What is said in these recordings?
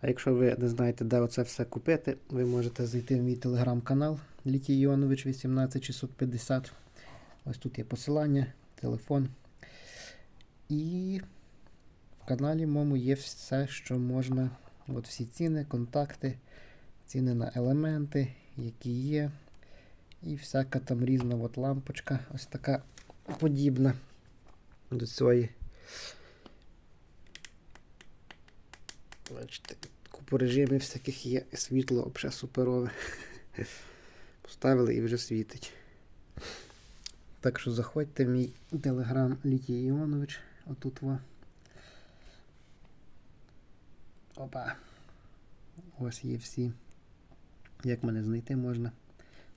А якщо ви не знаєте, де оце все купити, ви можете зайти в мій телеграм-канал Літій Іонович 18650. Ось тут є посилання, телефон. І в каналі моєму є все, що можна. От всі ціни, контакти, ціни на елементи, які є. І всяка там різна от лампочка, ось така подібна до цієї. Бачите, купу режимів всяких є, світло взагалі суперове. Поставили і вже світить. Так що заходьте в мій телеграм Літій Іонович. Отут во. Опа. Ось є всі. Як мене знайти можна.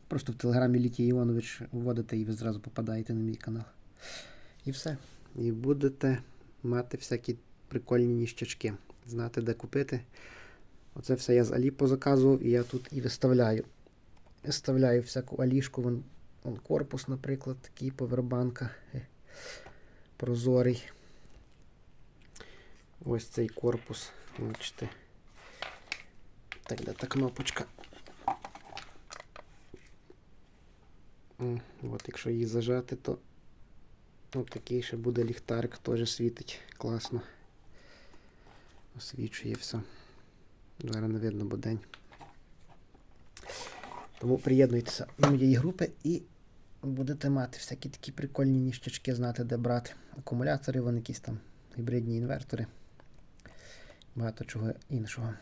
Просто в телеграмі Літій Іонович вводите і ви зразу попадаєте на мій канал. І все. І будете мати всякі прикольні ніщачки. Знати, де купити. Оце все я з Алі позаказував і я тут і виставляю. Виставляю всяку алішку. Вон, вон корпус, наприклад, такий повербанка. е, Прозорий. Ось цей корпус. Бачите. Так, де та кнопочка. От, якщо її зажати, то от такий ще буде ліхтарик, теж світить класно. Освічує все. Зараз не видно, бо день. Тому приєднуйтеся до моєї групи і будете мати всякі такі прикольні ніщачки, знати, де брати. Акумулятори, вони якісь там гібридні інвертори. Багато чого іншого.